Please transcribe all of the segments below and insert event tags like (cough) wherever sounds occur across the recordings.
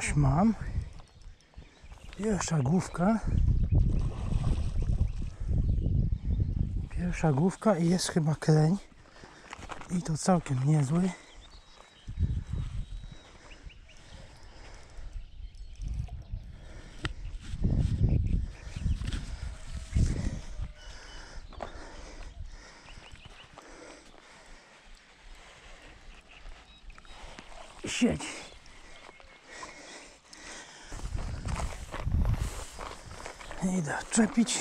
Coś mam. Pierwsza główka. Pierwsza główka i jest chyba kleń. I to całkiem niezły. Siedzi. Idę czepić.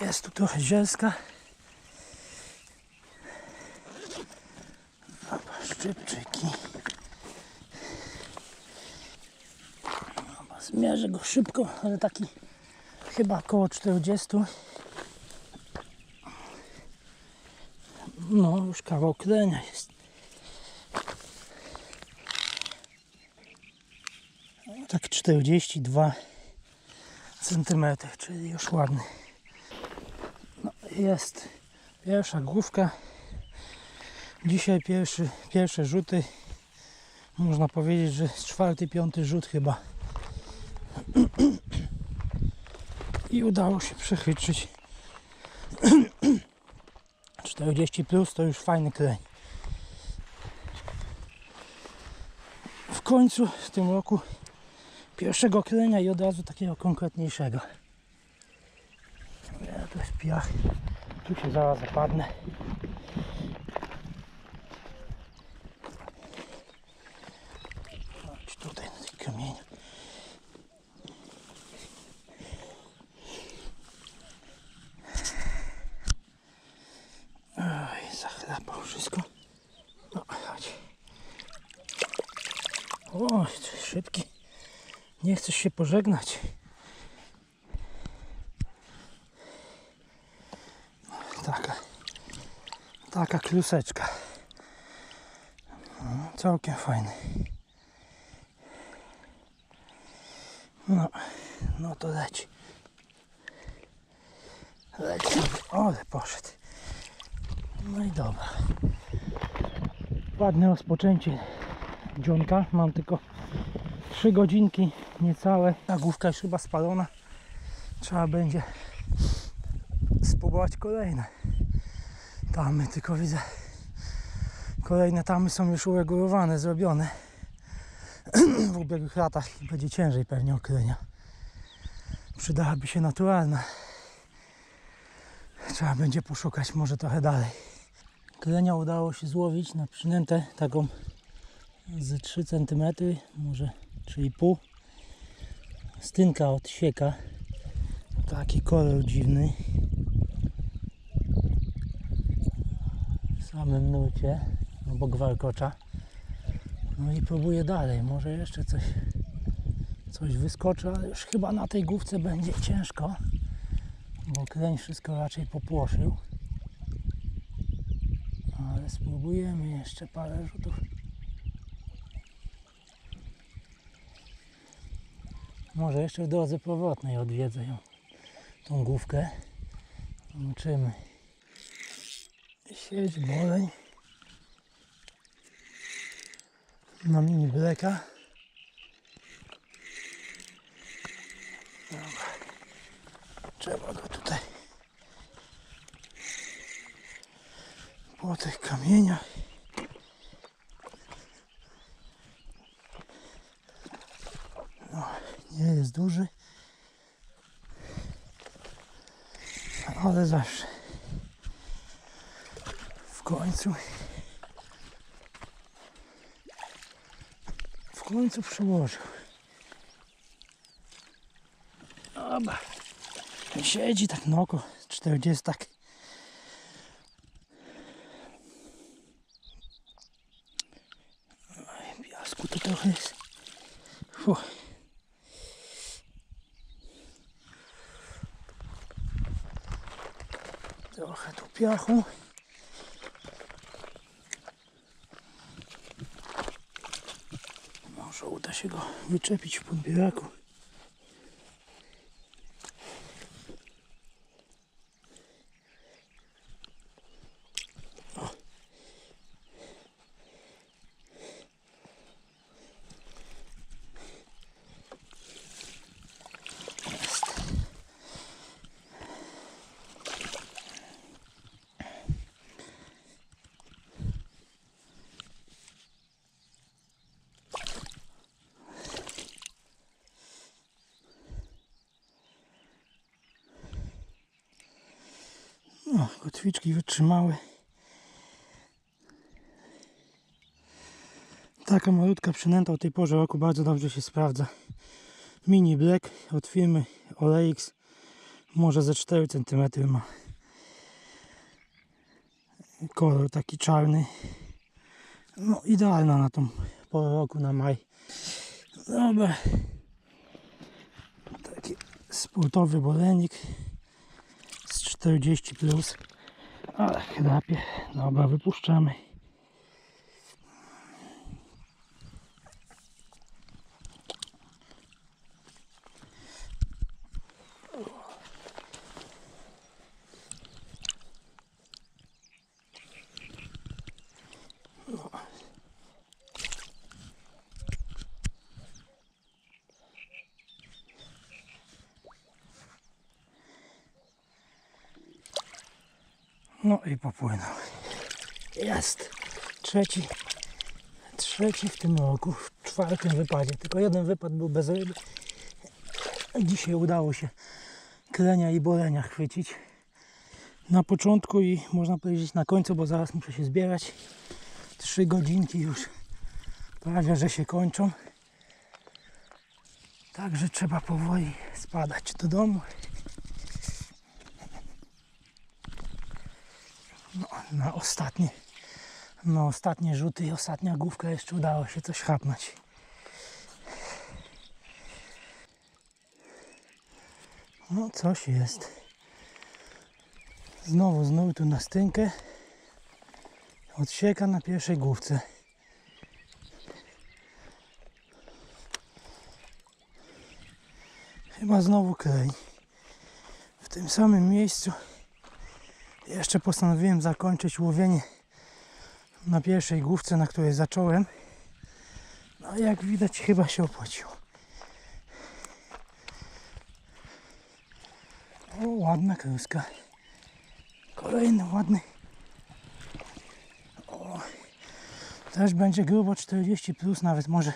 Jest tu trochę zielska. Dobra, szczypczyki. Dobra, zmierzę go szybko, ale taki chyba około 40. No, już kawał jest. Tak 42 centymetry, czyli już ładny. No, jest pierwsza główka. Dzisiaj pierwszy, pierwsze rzuty. Można powiedzieć, że czwarty, piąty rzut chyba. (clears throat) I udało się przechytrzyć 40 (clears throat) plus to już fajny klej. W końcu w tym roku pierwszego klenia i od razu takiego konkretniejszego. Ja, to jest piach. Tu się zaraz zapadnę. Chodź tutaj na tych kamieniach. Oj, zachlapał wszystko. No, chodź. O, szybki. Nie chcesz się pożegnać. Taka. Taka kluseczka. No, całkiem fajny. No, no to leci. Leci. Ale poszedł. No i dobra. Ładne rozpoczęcie dzionka. Mam tylko 3 godzinki niecałe. Ta główka już chyba spalona. Trzeba będzie spróbować kolejne tamy, tylko widzę kolejne tamy są już uregulowane, zrobione (clears throat) w ubiegłych latach będzie ciężej pewnie oklenia. Przydałaby się naturalna. Trzeba będzie poszukać może trochę dalej. Klenia udało się złowić na przynętę taką z 3 cm, może 3,5 stynka od sieka. Taki kolor dziwny. W samym nucie obok warkocza. No i próbuję dalej. Może jeszcze coś, coś wyskoczy, ale już chyba na tej główce będzie ciężko, bo kleń wszystko raczej popłoszył. Ale spróbujemy jeszcze parę rzutów. Może jeszcze w drodze powrotnej odwiedzę ją, tą główkę. Zobaczymy. Siedź bolej. Na mini bleka. Trzeba go tutaj po tych kamieniach. No, nie jest duży. Ale zawsze w końcu w końcu przyłożył. Dobra. Siedzi tak na oko 40 tak. Piasku trochę jest. Trochę tu piachu. Może uda się go wyczepić w podbieraku. Kotwiczki wytrzymały. Taka malutka przynęta o tej porze roku bardzo dobrze się sprawdza. Mini Black od firmy Olex. Może ze 4 cm ma. Kolor taki czarny. No idealna na tą porę roku na maj. Dobra. Taki sportowy bolenik 40 plus. Ale chrapie. Dobra, wypuszczamy. No i popłynął. Jest. Trzeci. Trzeci w tym roku. W czwartym wypadzie. Tylko jeden wypad był bez ryby. Dzisiaj udało się klenia i bolenia chwycić. Na początku i można powiedzieć na końcu, bo zaraz muszę się zbierać. Trzy godzinki już prawie, że się kończą. Także trzeba powoli spadać do domu. Na ostatnie, na ostatnie rzuty i ostatnia główka jeszcze udało się coś chapnąć. No coś jest. Znowu z nurtu na stynkę. Odsieka na pierwszej główce. Chyba znowu klej. W tym samym miejscu jeszcze postanowiłem zakończyć łowienie na pierwszej główce, na której zacząłem. No jak widać chyba się opłaciło. O, ładna kruska. Kolejny ładny. O, też będzie grubo 40 plus, nawet może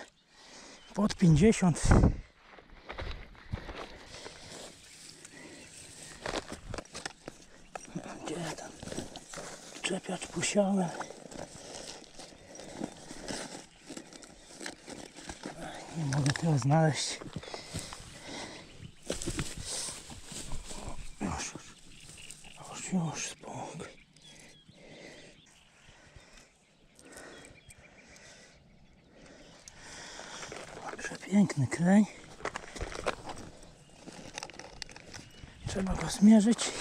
pod 50. posiałem? Nie mogę tego znaleźć. Już, już, już, spokój. Przepiękny klej. Trzeba go zmierzyć.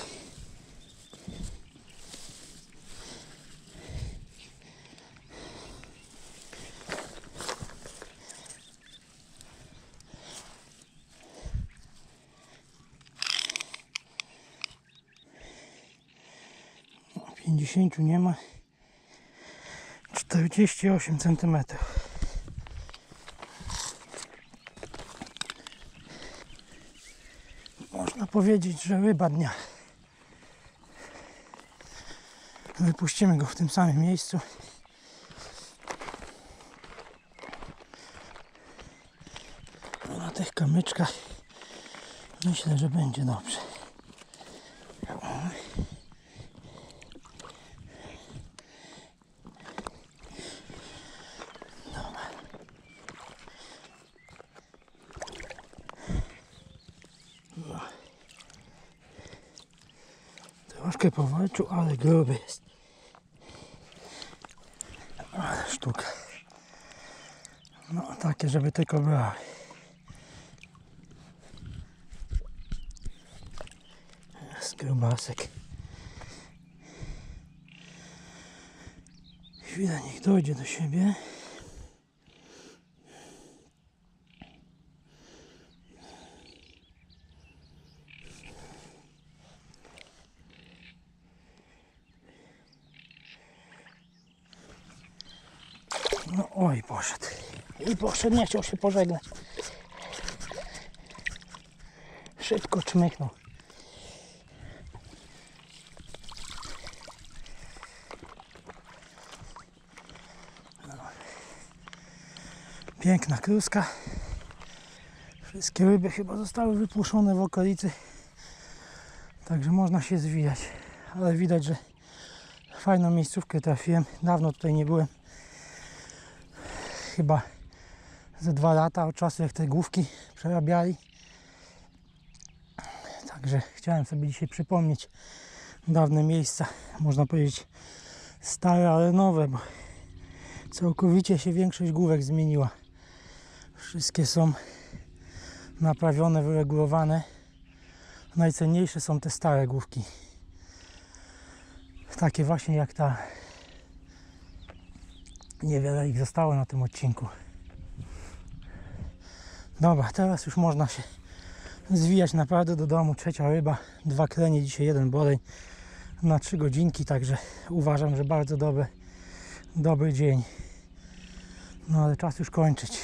No, 50 nie ma. 48 cm. Można powiedzieć, że ryba dnia. Wypuścimy go w tym samym miejscu. No, Na tych kamyczkach myślę, że będzie dobrze. Troszkę powalczył, ale gruby jest. Sztuka. No takie, żeby tylko brały. Jest grubasek. Chwila, niech dojdzie do siebie. No oj, poszedł. I poszedł, nie chciał się pożegnać. Szybko czmychnął. No. Piękna kluska. Wszystkie ryby chyba zostały wypuszczone w okolicy. Także można się zwijać. ale widać, że fajną miejscówkę trafiłem. Dawno tutaj nie byłem. Chyba ze dwa lata od czasu, jak te główki przerabiali. Także chciałem sobie dzisiaj przypomnieć dawne miejsca, można powiedzieć stare, ale nowe, bo całkowicie się większość główek zmieniła. Wszystkie są naprawione, wyregulowane. Najcenniejsze są te stare główki. Takie właśnie jak ta. Niewiele ich zostało na tym odcinku. Dobra, teraz już można się zwijać naprawdę do domu. Trzecia ryba, dwa klenie, dzisiaj jeden bolej na trzy godzinki, także uważam, że bardzo dobry, dobry dzień. No ale czas już kończyć.